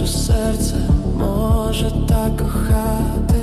що серце може так кохати.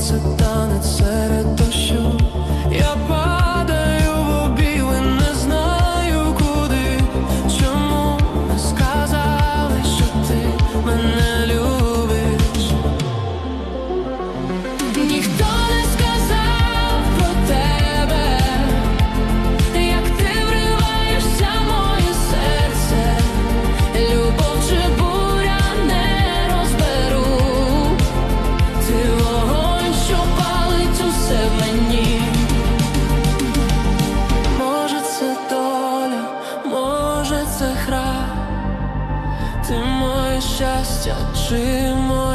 it's a щастя чи моє.